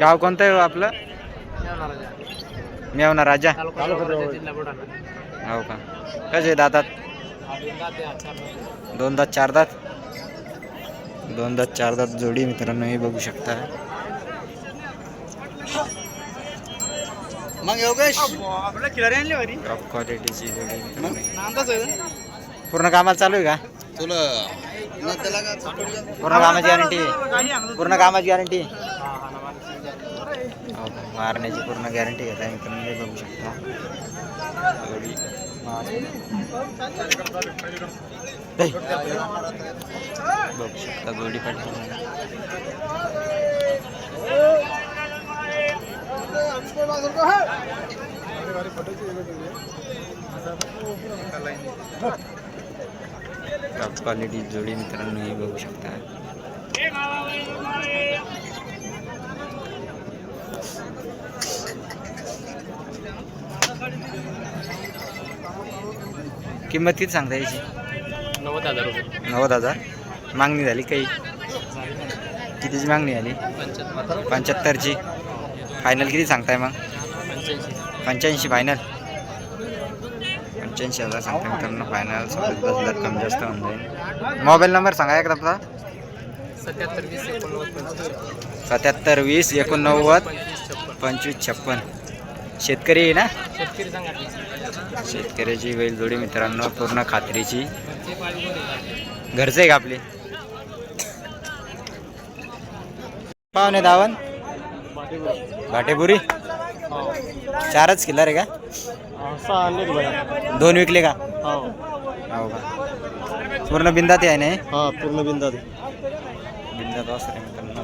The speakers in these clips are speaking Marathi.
गाव कोणतं आहे हो आपलं? मेवना राजा. हो का? कसे दातात? दोन दात चार दात? दोन दात चार दात जोडी मित्रांनो हे बघू शकता. मग योगेश? टॉप क्वालिटीची जोडी. पूर्ण कामाला चालू आहे का? पूर्ण कामाची गॅरंटी पूर्ण कामाची गॅरंटी मारण्याची पूर्ण गॅरंटी घेता मित्रांनो हे बघू शकता. बघू शकता जोडी पाठी टॉप क्वालिटी जोडी मित्रांनो हे बघू शकता. किंमत किती सांगता याची? नव्वद हजार रुपये. नव्वद हजार. मागणी झाली काही? कितीची मागणी झाली? पंच्याहत्तर. पंच्याहत्तरची. फायनल किती सांगताय मग? पंच्याऐंशी. फायनल पंच्याऐंशी हजार सांगता मित्रांनो फायनल दस हजार कमी जास्त होऊन जाईल. मोबाईल नंबर सांगा एकदा आपला सत्याहत्तर वीस एकोणनव्वद पंचवीस. सत्याहत्तर वीस एकोणनव्वद पंचवीस छप्पन. शेतकरी आहे ना? शेतकऱ्याची बैल जोडी मित्रांनो पूर्ण खात्रीची. घरचे आहे का आपले? पाहुणे दावण? भाटेपुरी? चारच किल्लर आहे का? सहा आणले बघा. दोन विकले का? हो. हो का? पूर्ण बिंदात आहे ना हे? पूर्ण बिंदात बिंदात मित्रांनो.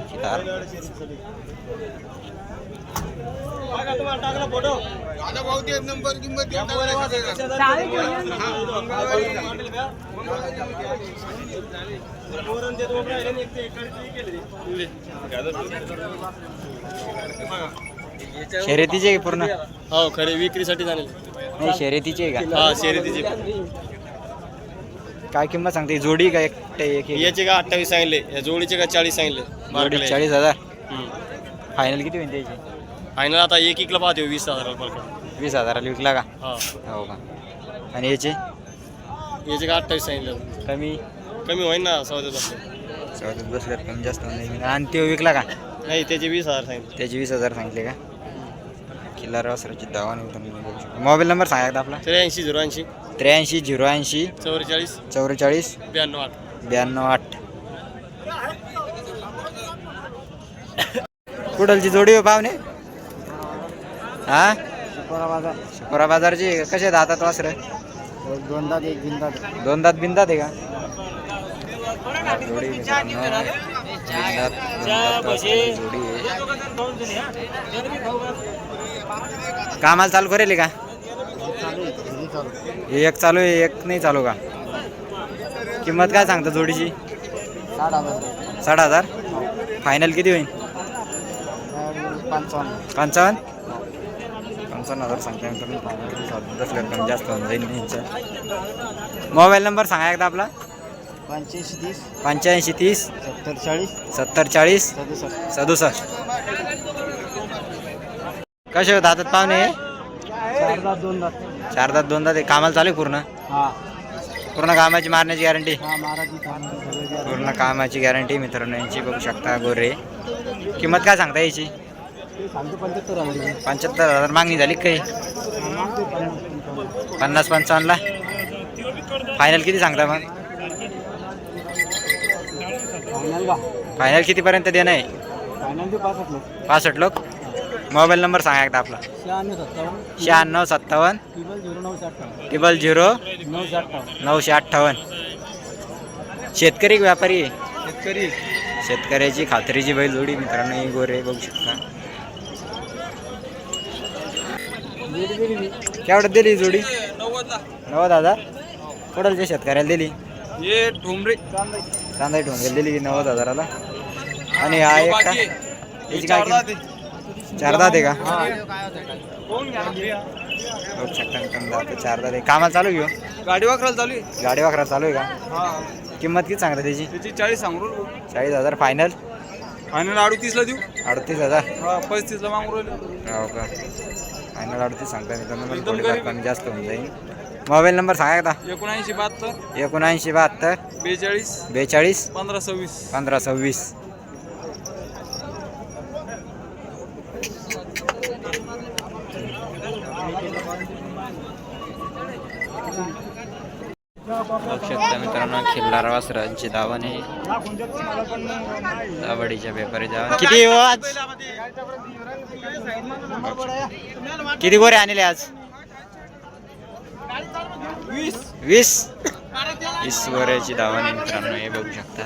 शर्यतीचे पूर्ण? हो खरे विक्रीसाठी झाले नाही शर्यतीचे आहे का? हा शर्यतीचे. काय किंमत सांगते? जोडी का एक एक एक? याचे का अठ्ठावीस सांगितले या जोडीचे का चाळीस सांगितले जोडी चाळीस हजार. फायनल किती होईल त्याची? फायनल आता एक एकला पाहते वीस हजार वीस हजाराला विकला का? हा. हो का? आणि याचे? याचे का अठ्ठावीस सांगितलं? कमी? कमी होईल ना सौद्यात चौदात बसल्यावर कमी जास्त होऊन जाईल. आणि ते विकला का? नाही त्याचे वीस हजार सांगितले. त्याचे वीस हजार सांगितले का? किल्लार वासराची दावा मोबाईल नंबर सांगा एकदा आपला. त्र्याऐंशी झिरो ऐंशी. त्र्याऐंशी झिरो ऐंशी. चौवेचाळीस. चौवेचाळीस. ब्याण्णव आठ. ब्याण्णव आठ. कुडलची जोडी हो पाहुणे. हा? शुक्रा बाजारची कसे दातात वासर? दोन दात एक बिंदात दोन दात बिंदात आहे का? जोडी जोडी आहे. कामाला चालू करेल का? एक चालू आहे एक नाही चालू का? किंमत काय सांगता जोडीची? साठ हजार. फायनल किती होईल? पंचावन्न. पंचावन्न हजार सांगता दस लाख कमी जास्त होऊन जाईल यांचा. मोबाईल नंबर सांगा एकदा आपला. पंच्याऐंशी तीस. पंच्याऐंशी तीस. सत्तर चाळीस. सत्तर चाळीस. सदुसष्ट. सदुसष्ट. कसे हातात पाहुणे चार दात दोन दात आहे. कामाला चालू आहे पूर्ण? पूर्ण कामाची मारण्याची गॅरंटी हा पूर्ण कामाची गॅरंटी मित्रांनो यांची बघू शकता गोरे. किंमत काय सांगता याची? पंच्याहत्तर हजार. मागणी झाली का काही? पन्नास पंचावन्नला? फायनल किती सांगता मग? फायनल कितीपर्यंत देणं आहे? पासष्ट लोक? मोबाईल नंबर सांगा एकदा आपला. शहाण्णव सत्तावन्न. शहाण्णव सत्तावन्न. टिबल झिरो नऊशे अठ्ठावन्न. टिबल झिरो नऊशे अठ्ठावन्न. नऊशे अठ्ठावन्न. शेतकरी का व्यापारी? शेतकरी. शेतकऱ्याची खात्रीची बैल जोडी मित्रांनो ही गोरे बघू शकता. केवढ्यात दिली ही जोडी? नव्वद हजार. कुठलच्या शेतकऱ्याला दिली? ये ठोंबरे. चांदा ठेवून दिली की नव्वद हजाराला? आणि हा एक का? याची काय किंमत? चार दात आहे का? बघू शकता मित्रांनो दात चार दात आहे कामाला चालू घेऊ गाडी वाकरायला चालू आहे. गाडी वाकरा चालू आहे का? हा. किंमत किती सांगता त्याची? त्याची चाळीस सांगू चाळीस हजार. फायनल फायनल अडतीसला देऊ. अडतीस हजार. हा पस्तीसला मागून राहिले. हो का? फायनल अडतीस सांगता मित्रांनो पण थोडीफार कमी जास्त होऊन जाईल. मोबाईल नंबर सांगा एकोणऐंशी बहात्तर. एकोणऐंशी बहात्तर. बेचाळीस. बेचाळीस. पंधरा सव्वीस. पंधरा सव्वीस. शकता मित्रांनो खिल्लार वासरांची दावाने दावडीच्या व्यापारीच्या किती हो आज? किती गोरे आणले आज? वीस. वीस? गोऱ्याची दावाने मित्रांनो हे बघू शकता.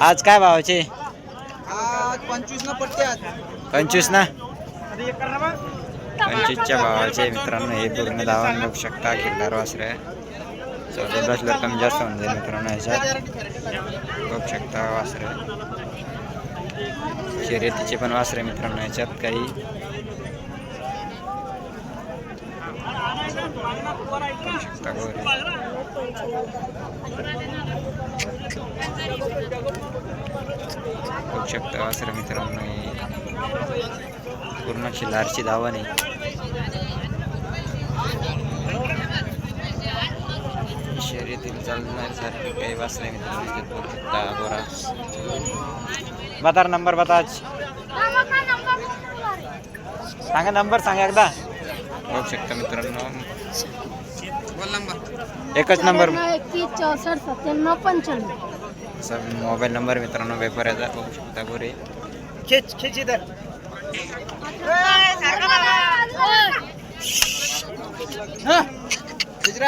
आज काय भावाचे? पंचवीस न पंचवीस ना पंचवीसच्या भावाचे मित्रांनो हे पूर्ण दावण बघू शकता किल्लार वासरे. चौदा बसल्यावर कमी जास्त होऊन जाईल मित्रांनो ह्याच्यात बघू शकता वासरे. शर्यतीचे पण वासरे मित्रांनो ह्याच्यात काही. बघू शकता गोरे. बघू शकता वासरे मित्रांनो पूर्ण खिल्लारची दावा नाही शर्यतील चालणार सारखे काही वाचले मित्रांनो इथे नंबर बता. सांगा नंबर सांगा एकदा. बघू शकता मित्रांनो. एकच नंबर. चौसष्ट सत्त्याण्णव पंच्याण्णव मोबाईल नंबर मित्रांनो व्यापाऱ्याचा बघू शकता गोरे खेच खेच इधर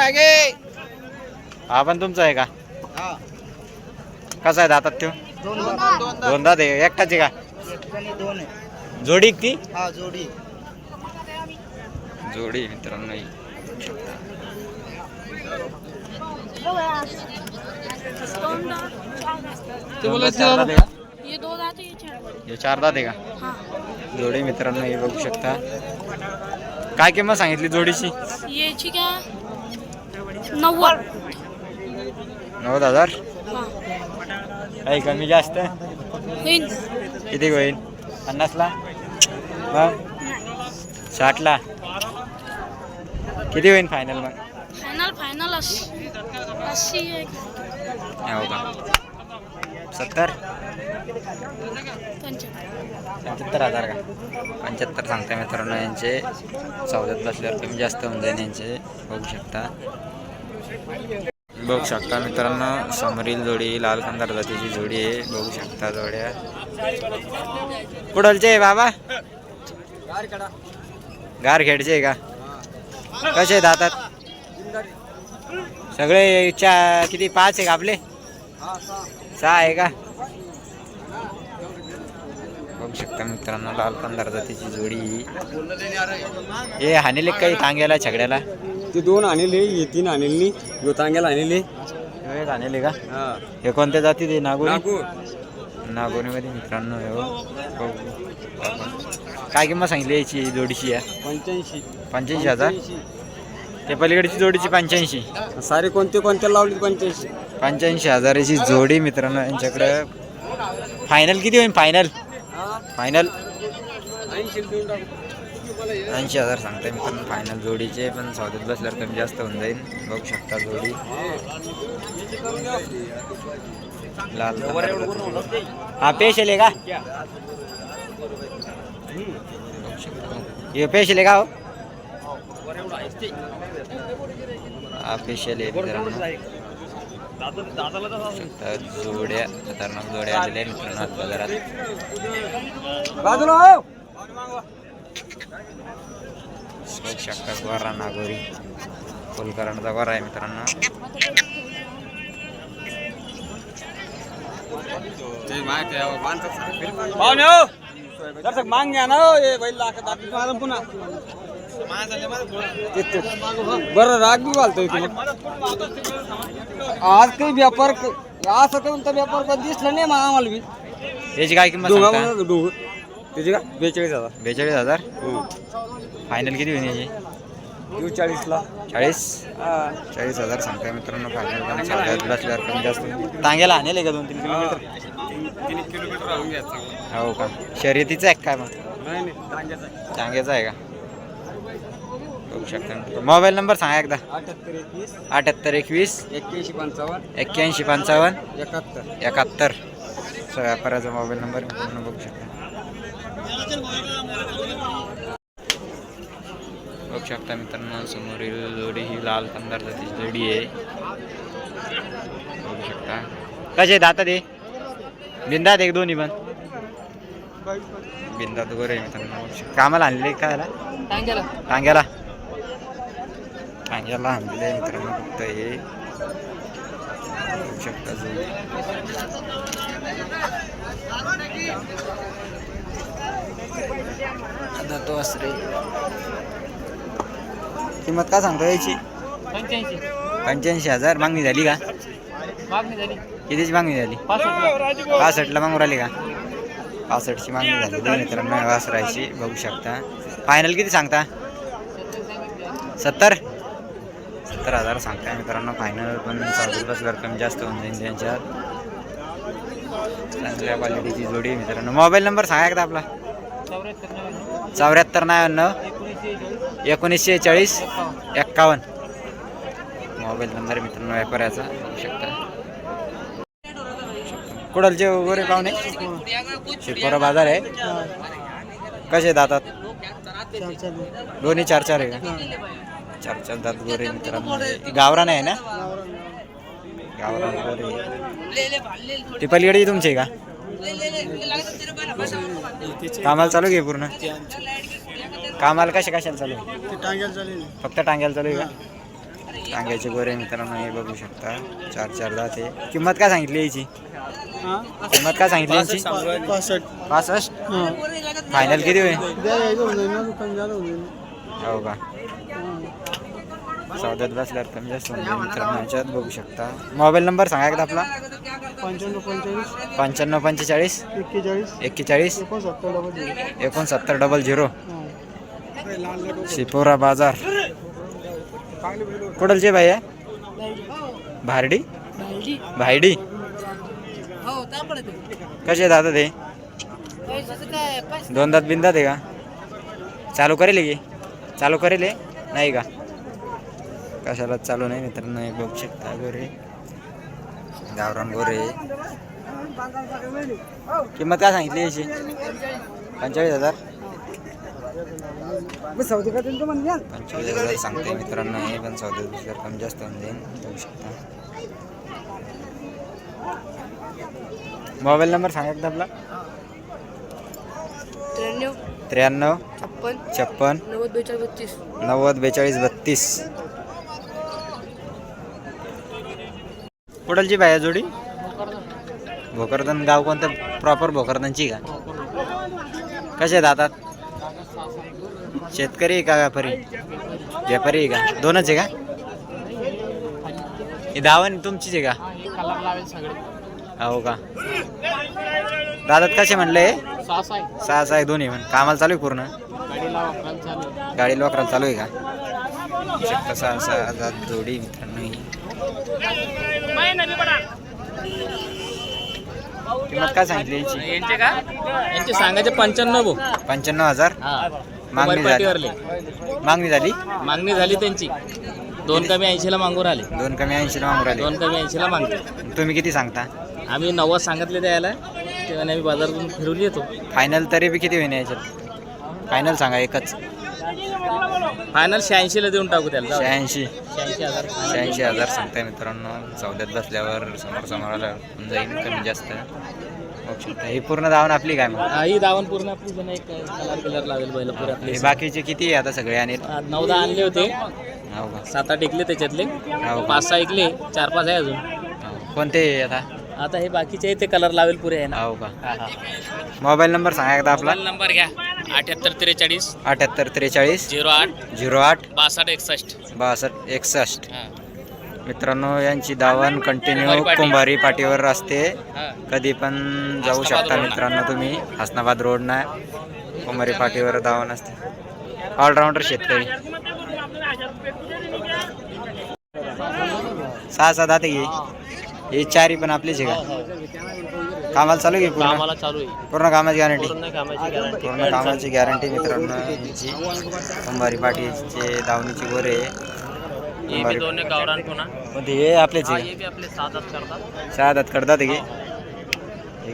आगे हा पण तुमचा आहे का? कसा आहे दातात तो दोन दात आहे एकटाच आहे का दोन आहे जोडी का? ती हा जोडी जोडी मित्रांनो? ये चार दात आहे का? जोडी मित्रांनो हे बघू शकता. काय किंमत सांगितली जोडीची? ये ठीक है नव्वद. नव्वद हजार? हाँ. काही कमी जास्त? होईल किती होईल पन्नासला? मग? साठला? किती होईल फायनल मग? फायनल फायनल अस्सी हो का? सत्तर? पंच्याहत्तर. पंच्याहत्तर हजार का? पंच्याहत्तर सांगता मित्रांनो यांचे चौदात बसल्यावर कमी जास्त होऊन जाईल यांचे. बघू शकता. बघू शकता मित्रांनो समोरील जोडी लाल कंदार जातीची जोडी आहे. बघू शकता जोड्या. कुडलचे आहे बाबा. गारखेडचे आहे का? कसे दातात सगळे चा किती पाच आहे का आपले? सहा आहे का? बघू शकता मित्रांनो लाल कंदार जातीची जोडी ही. हे हानेले काही तांग्याला छगड्याला? ते दोन आणले हे तीन आणले यो तांग्याला आणले एक हानेले का? हा. कोणत्या जाती ते नागोरी? नागोरीमध्ये मित्रांनो हे. बघू. काय किंमत सांगितली याची जोडीची या? पंच्याऐंशी. पंच्याऐंशी हजार? ते पलीकडची जोडीची पंच्याऐंशी. सारे कोणते कोणते लावले पंच्याऐंशी? पंच्याऐंशी हजाराची जोडी मित्रांनो यांच्याकडे. फायनल किती होईल फायनल फायनल ऐंशी हजार सांगताय मित्रांनो फायनल जोडीचे पण सौद्यात बसल्यावर कमी जास्त होऊन जाईल. बघू शकता जोडी. लाल हा पेशल आहे का. हे पेशल आहे का हो? हा पेशल आहे. जोड्या खतरनाक जोड्या आलेल्या आहे मित्रांनो आज बाजारात बाजूला हो. शकता गोरा नागोरी. फुलकरणचा गोरा आहे मित्रांनो. पाहुणे हो. दर्शक मांग घ्या ना हो. हे बैल मला पुन्हा. बरं राग बी घालतोय तू आज काही व्यापार असं कोणता व्यापार कधी दिसला नाही मग आम्हाला बी. याची काय किंमत सांगता? त्याची का बेचाळीस हजार. बेचाळीस हजार? हो. फायनल किती होईल याची? देऊ चाळीसला. चाळीस? हा. चाळीस हजार सांगताय मित्रांनो फायनल पण बसल्यावर कमी जास्त टांग्याला आणले का दोन तीन किलोमीटर हो का? शर्यतीचा आहे काय मग? आहे. टांग्याचा आहे का? बघू शकता. मोबाईल नंबर सांगा एकदा. अठ्याहत्तर एकवीस. अठ्याहत्तर एकवीस. एक्क्याऐंशी पंचावन्न. एक्क्याऐंशी पंचावन्न. एकाहत्तर. एकाहत्तर. स- व्यापाराचा मोबाईल नंबर मित्रांनो बघू शकता. बघू शकता मित्रांनो समोरील जोडी ही लाल कंदार जातीची जोडी आहे. बघू शकता. कसे दातात आहे बिंदात एक दोन्ही पण. बिंदात गोरे आहे मित्रांनो. कामाला आणले काय याला? टांग्याला. टांग्याला. आणलेले आहे मित्रांनो फक्त हे. बघू शकता आता तो असरे. किंमत काय सांगतो याची? पंच्याऐंशी. हजार. मागणी झाली का? कितीची मागणी झाली? पासष्टला. मागून राहिली का? पासष्टची मागणी झाली. दोन मित्रांनो वासरायची बघू शकता. फायनल किती सांगता? सत्तर? सत्तर हजार सांगताय मित्रांनो फायनल पण चौदा बसल्यावर कमी जास्त होऊन जाईल त्यांच्यात. चांगल्या क्वालिटीची जोडी मित्रांनो. मोबाईल नंबर सांगा एकदा आपला. चौऱ्याहत्तर नव्याण्णव. एकोणीसशे चाळीस. एक्कावन्न. मोबाईल नंबर मित्रांनो व्यापाऱ्याचा. बघू शकता. कुडलचे वगैरे पाहुणे? शिरपोरा बाजार आहे. कसे दातात? दोन्ही चार चार आहे का? चार चार दात गोरे मित्रांनो. गावरान आहे ना? गावरान गोरे. ती पलीकडे तुमची आहे का कामाला चालू घे पूर्ण? कामाला कशा कशाला चालू आहे? फक्त टांग्याला चालू आहे का? टांग्याचे गोरे मित्रांनो हे बघू शकता. चार चार दात आहे. किंमत काय सांगितली याची? किंमत काय सांगितली याची? पासष्ट. फायनल किती होईल? हो का? चौदात बसल्यावर कमी जास्त होऊन जाईल मित्रांनो याच्यात बघू शकता. मोबाईल नंबर सांगा एकदा आपला. पंच्याण्णव पंचेचाळीस. पंच्याण्णव पंचेचाळीस. एक्केचाळीस. एक्केचाळीस. एकोणसत्तर डबल झिरो एकोणसत्तर डबल झिरो शिपोरा बाजार. कुठलचे भाई आहे? भारडी? भायडी. कसे दादा ते? दोन दात बिंदात आहे का? चालू करेल की? चालू करेल हे? नाही का? कशाला चालू नाही मित्रांनो हे बघू शकता गोरे. गावरान गोरे. किंमत काय सांगितली याची? पंचेचाळीस हजार. पंचेचाळीस हजार सांगते मित्रांनो हे पण चौदा हजार कमी जास्त होऊन जाईल. बघू शकता. मोबाईल नंबर सांगा एकदा आपला. त्र्याण्णव त्र्याण्णव छप्पन छप्पन नव्वद बेचाळीस बत्तीस. नव्वद बेचाळीस बत्तीस. कुठलची बाया जोडी? भोकरदन. गाव कोणतं? प्रॉपर भोकरदनची का? कसे दातात शेतकरी का व्यापारी? व्यापारी का? दोनच आहे का? ही दावण तुमचीच आहे का? हो का? दादात कसे म्हणले? सहा सहा आहे दोन्ही पण कामाला चालू आहे पूर्ण? गाडी लोकराला चालू आहे का? सहा सहा जोडी मित्रांनो. किंमत काय सांगितली याची? यांचे का? यांचे सांगायचे पंच्याण्णव भाऊ. पंच्याण्णव हजार? हा. मागणी झाली. मागणी झाली? मागणी झाली त्यांची. दोन कमी ऐंशीला मागून राहिले. दोन कमी ऐंशीला मागून राहिले. दोन कमी ऐंशीला मागते तुम्ही किती सांगता? आम्ही नव्वद सांगितले द्यायला तेव्हा आम्ही बाजारातून फिरून येतो. फायनल तरी बी किती होईल याच्यात? फायनल सांगा एकच. फायनल शहाऐंशीला देऊन टाकू त्याला. शहाऐंशी. शहाऐंशी हजार. शहाऐंशी हजार सांगताय मित्रांनो. चौद्यात बसल्यावर समोर समोर आल्यावर होऊन जाईल कमी जास्त. शकता ही पूर्ण धावून आपली काय मग? हा, दावण पूर्ण आपली जण एक कलर कलर लावेल बैल पुरे आपले. हे बाकीचे किती आहे आता सगळे आणि? नऊ दहा आणले होते. हो का? सात आठ ऐकले त्याच्यातले. हो? पाच सहा ऐकले चार पाच आहे अजून. कोणते आता? आता हे बाकीचे ते कलर लावेल पुरे आहे ना. हो का? हा हा. मोबाईल नंबर सांगा एकदा आपला. मोबाईल नंबर घ्या. अठ्याहत्तर त्रेचाळीस. अठ्याहत्तर त्रेचाळीस. झिरो आठ. झिरो आठ. बासष्ट एकसष्ट. बासष्ट एकसष्ट. हा. मित्रांनो यांची दावण कंटिन्यू कुंभारी पाटी. कुंभारी पाटीवर असते. हा. कधी पण जाऊ हसनाबाद शकता रोडला. मित्रांनो तुम्ही. हसनाबाद रोडना कुंभारी पाटीवर दावण असते. ऑलराऊंडर शेतकरी. सहा सहा दाते घे हे चारी पण आपलेच आहे का? कामाला चालू घे पूर्ण? कामाला चालू आहे. पूर्ण कामाची गॅरंटी पूर्ण कामाची गॅरंटी पूर्ण कामाची गॅरंटी मित्रांनो यांची. कंबारी पाटीचे दावणीची गोरे हे बी गावरान पुन्हा. हे आपलेच हा आहे. हे बी आपले करतात. सहा कडतात हे.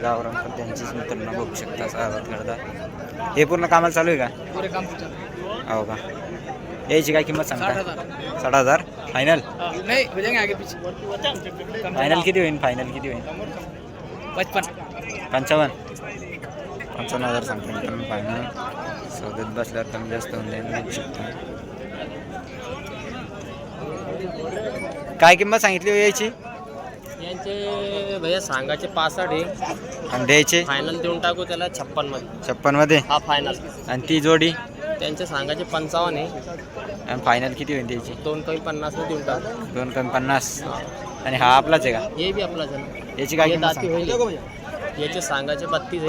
गावरान पण त्यांचीच मित्रांनो बघू शकता सहा कडतात हे पूर्ण कामाला चालू आहे का? हो का? याची काय किंमत सांगता? साठ हजार. फायनल नाही हो जाएंगे आगे पीछे. फायनल किती होईल फायनल किती होईल पचपन. पंचावन्न. पंचावन्न हजार सांगतो मित्रांनो फायनल सौद्यात बसल्यावर कमी जास्त होऊन जाईल बघू शकता. काय किंमत सांगितली हो याची यांचे भैया सांगाचे पासष्ट आहे. आणि द्यायचे? फायनल देऊन टाकू त्याला छप्पनमध्ये छप्पनमध्ये हा फायनल आणि ती जोडी? त्यांचे सांगाचे पंचावन्न आहे. आणि फायनल किती होईल त्याची? दोन कमी पन्नास देऊन टाकू. दोन कमी पन्नास. आणि हा आपलाच आहे का? हे बी आपला जण याची काय हे किंमत दाती सांग. होईल. याचे सांगाचे बत्तीस आहे.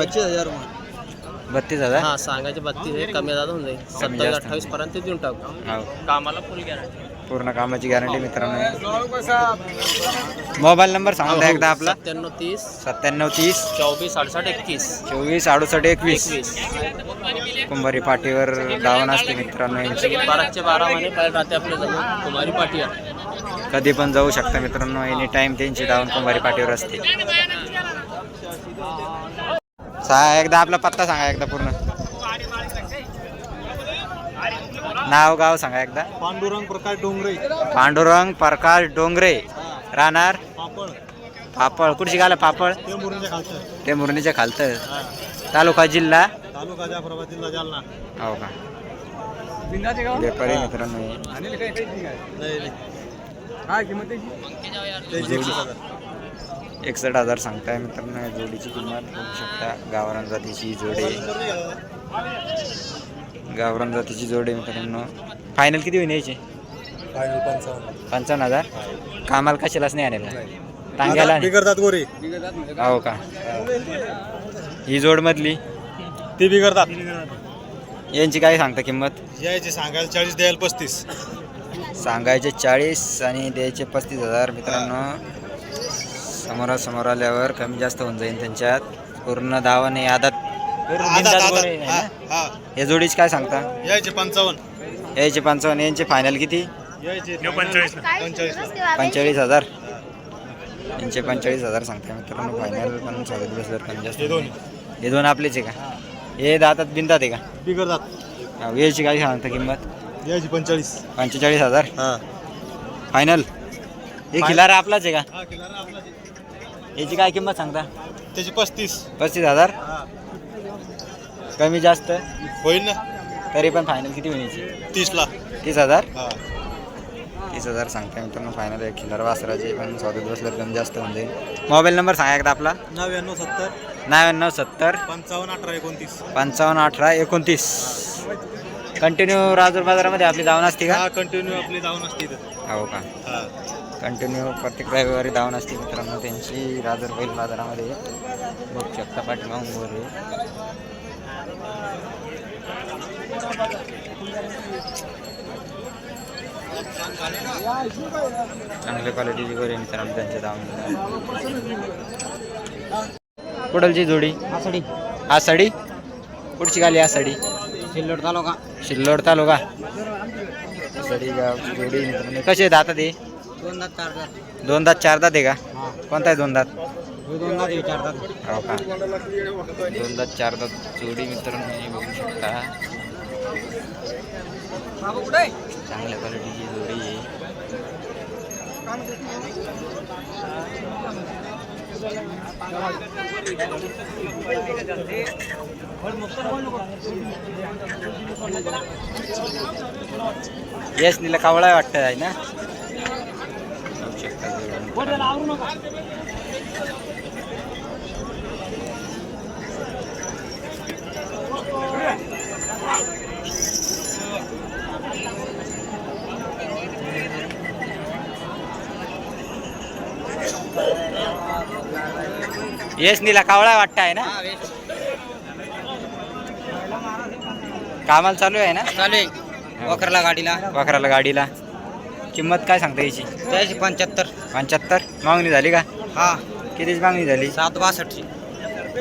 बत्तीस हजार हा सांगाचे बत्तीस आहे. कमी जात होऊन जाईल. सत्तावीस जास्त. अठ्ठावीस पर्यंत देऊन टाकू. हो. कामाला फुल गॅरंटी पूर्ण कामाची गॅरंटी मित्रांनो. मोबाईल नंबर सांगा एकदा आपला. सत्त्याण्णव तीस. सत्त्याण्णव तीस. चौवीस अडुसष्ट एकतीस चोवीस अडुसष्ट एकवीस. कुंभारी पाटीवर दावण असते मित्रांनो यांची. बाराचे बारा महिने पहिले राहते आपल्या कुमारी पाटी कधी पण जाऊ शकता मित्रांनो एनी टाइम त्यांची दावण कुंभारी पाटीवर असते. सा एकदा आपला पत्ता सांगा एकदा पूर्ण. नाव गाव सांगा एकदा. पांडुरंग प्रकाश डोंगरे. पांडुरंग प्रकाश डोंगरे. राहणार? पापड पापळ. कुठची गाला पापळ? ते मुरुंच्या खालचं. ते मुरणीच्या खालतं तालुका जिल्हा? तालुका जाफराबाद जिल्हा जालना. हो का? व्यापारी मित्रांनो. एकसष्ट हजार सांगताय मित्रांनो या जोडीची किंमत. बघू शकता गावरान जातीची जोडी. गावरान जातीची जोडी मित्रांनो. फायनल किती होईल याची? पंचावन्न. हजार? कामाला कशालाच नाही आलेला. टांग्याला नाही. गोरे. हो का? ही जोड मधली? ते बिगडतात. यांची काय सांगता किंमत? यायचे सांगायला चाळीस द्यायला पस्तीस. सांगायचे चाळीस आणि द्यायचे पस्तीस हजार मित्रांनो. समोरासमोर आल्यावर कमी जास्त होऊन जाईल त्यांच्यात. पूर्ण दावाने आदात. हा या जोडीची काय सांगता? यायचे पंचावन्न. यायचे पंचावन्न. यांचे फायनल किती? यायचे पंचेचाळीस. हजार. यांचे पंचेचाळीस हजार सांगता मित्रांनो. फायनल पण चालत बसल्यावर कमी जास्त हे दोन. आपलेच आहे का? हे दातात बिंदात आहे का? बिगडतात हा, याची काय सांगता किंमत? यायचे पंचेचाळीस. पंचेचाळीस हजार? हा. फायनल हे खिलारा आपलाच आहे का? हा याची काय किंमत सांगता? त्याची पस्तीस. पस्तीस हजार? हा. कमी जास्त? होईल ना. तरी पण फायनल किती होईल याची तीसला. तीस हजार? हा. तीस हजार सांगता मित्रांनो फायनल आहे. खिलार वासराचे पण स्वागत बसल्यावर कमी जास्त होऊन जाईल मोबाईल नंबर सांगा एकदा आपला. नव्याण्णव सत्तर. नव्याण्णव सत्तर. पंचावन्न अठरा एकोणतीस. पंचावन्न अठरा एकोणतीस. कंटिन्यू राजूर बाजारामध्ये आपली धावण असते का? हा कंटिन्यू आपली जाऊन असते इथं. हो का? हा. कंटिन्यू प्रत्येक रविवारी धावण असते मित्रांनो त्यांची. राजूर बैल बाजारामध्ये. बघू शकता पाठीमागून गोरे चांगल्या क्वालिटीची गोरे मित्रांनो त्यांच्या धावण कुडलची जोडी? आसडी आसाडी कुठची गाली आसाडी सिल्लोड तालुका. शिल्लोड तालुका. आसाडी गावची जोडी मित्रांनो. कशी आहेत आता ते दोन दात चार दात. दोन दात चार दात आहे का? कोणता आहे दोन दात? हो का? दोनदा चारदा जोडी मित्रांनो हे बघू शकता. चांगल्या क्वालिटीची जोडी आहे. येस निला कावळा वाटतं आहे ना? बघू शकता जोडी मित्रांनो. येस नीला कावळा वाटतं आहे ना कामाला चालू आहे ना? चालेल वखरला गाडीला. वाखराला गाडीला. किंमत काय सांगता याची? त्याची पंच्याहत्तर. पंच्याहत्तर? मागणी झाली का? हा. कितीची मागणी झाली? सात बासष्टची.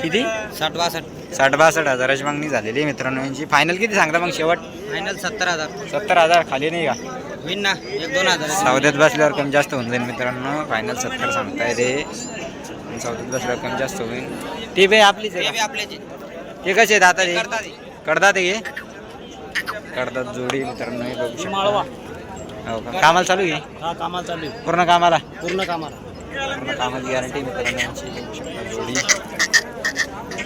किती? साठ बासष्ट. साठ बासष्ट हजाराची मागणी झालेली आहे मित्रांनो. यांची फायनल किती सांगता मग शेवट? फायनल सत्तर हजार. सत्तर हजार खाली नाही का? होईन ना. एक दोन हजार. सौद्यात बसल्यावर कमी जास्त होऊन जाईल मित्रांनो. फायनल सत्तर सांगताय ते. सौद्यात बसल्यावर कमी जास्त होईल ती बे आपलीच आहे ते बी का? आपल्याचे ते कसे करतात ते हे. करतात हे? करतात जोडी मित्रांनो हे बघू शकता. हो का? कामाला चालू आहे? हा कामाला चालू आहे. पूर्ण कामाला? पूर्ण कामाला. पूर्ण कामाची गॅरंटी मित्रांनो यांची. बघू शकता जोडी.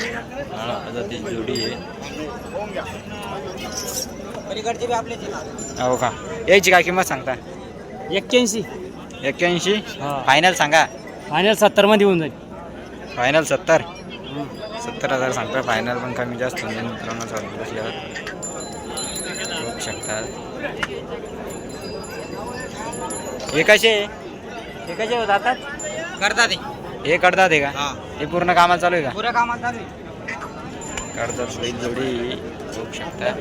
हा, जातीची जोडी आहे. हो का? यायची काय किंमत सांगता? एक्क्याऐंशी. एक्क्याऐंशी? हा. फायनल सांगा. फायनल सत्तरमध्ये होऊन जाईल. फायनल सत्तर? सत्तर हजार सांगता फायनल पण कमी जास्त होऊन जाईल मित्रांनो चालू बसल्यावर बघू शकता. हे कसे हे कसे होत आता करतात ते. हे करतात हे का? हा. पूर्ण कामाला चालू आहे का? पुऱ्या कामात चालू आहे. करतात बैल जोडी बघू शकता.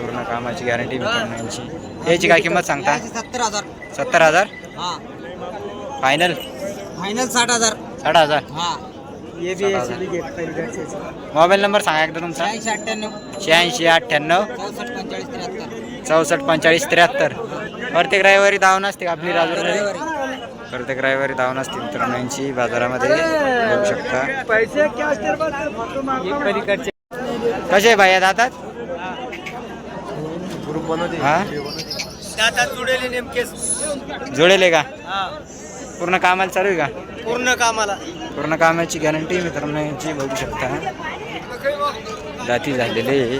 पूर्ण कामाची गॅरंटी मित्रांनो यांची. याची काय किंमत सांगता? सत्तर हजार. सत्तर हजार? हा. फायनल फायनल साठ हजार. साठ हजार? हा. मोबाईल नंबर सांगा एकदा तुमचा. शहाऐंशी अठ्ठ्याण्णव. शहाऐंशी अठ्ठ्याण्णव. चौसष्ट पंचेचाळीस त्र्याहत्तर. चौसष्ट पंचेचाळीस त्र्याहत्तर. प्रत्येक रविवारी धावून असते का आपली राजूरमध्ये प्रत्येक रविवारी धावून असते मित्रांनो यांची बाजारामध्ये घेऊ शकता. कसे आहे भाई दातात? हा? जोडेले का? पूर्ण कामाला चालू आहे का? पूर्ण कामाला पूर्ण कामाची गॅरंटी मित्रांनो यांची बघू शकता. जाती झालेले.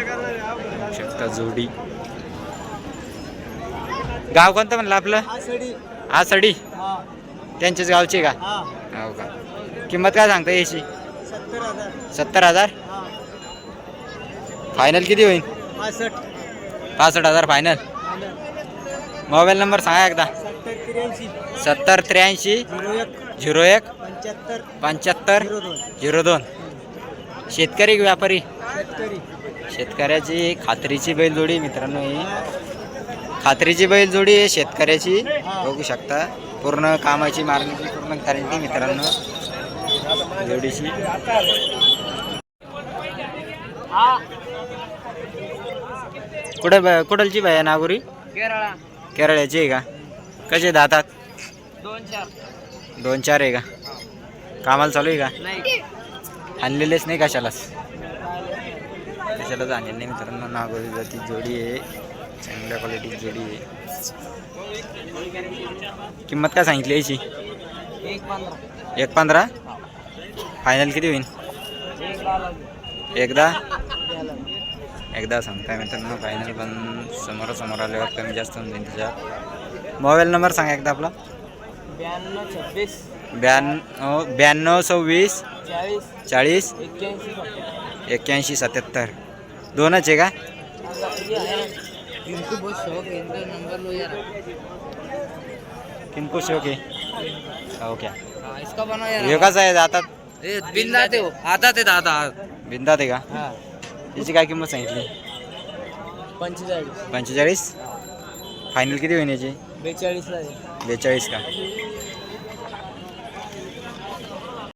बघू शकता जोडी. गाव कोणतं म्हणलं आपलं? हा. सडी त्यांच्याच गावचे का? हो. का? किंमत काय सांगता याची? सत्तर हजार. फायनल किती होईल? पासष्ट. हजार फायनल मोबाईल नंबर सांगा एकदा. सत्तर त्र्याऐंशी. झिरो एक. पंच्याहत्तर. झिरो दोन. शेतकरी की व्यापारी? शेतकऱ्याची खात्रीची बैलजोडी मित्रांनो ही. खात्रीची बैलजोडी आहे शेतकऱ्याची. बघू शकता. पूर्ण कामाची मारण्याची पूर्ण गॅरंटी मित्रांनो. जोडीची. कुठे कुठलची बाई आहे नागोरी? केरळा. केरळाची आहे का? कसे दातात? दोन चार. दोन चार आहे का? कामाला चालू आहे का? नाही. आणलेलेच नाही कशालाच. कशालाच आणलेलं नाही मित्रांनो. नागोरी जाती जोडी आहे. चांगल्या क्वालिटीची जोडी आहे. किंमत काय सांगितली याची? एक पंधरा. फायनल किती होईल? एकदा? एकदा सांगताय मित्रांनो फायनल पण समोरासमोर आल्यावर कमी जास्त होऊन जाईल त्याच्यात मोबाईल नंबर सांगा एकदा आपला. ब्याण्णव छब्बीस. ब्याण्णव ब्याण्णव सव्वीस. चाळीस. एक्क्याऐंशी सत्याहत्तर दोनच आहे का? इनको बहुत शौक है इनका नंबर लो यार। किनको शोक आहे ओके हाँ, इसका बनो यार। हे कसं आहे आता ए, बिंदा ते हो आता ते दादा। बिंदात आहे का? हा। याची काय किंमत सांगितली पंचेचाळीस। पंचेचाळीस? फायनल किती होईल याची? बेचाळीसला बेचाळीस का?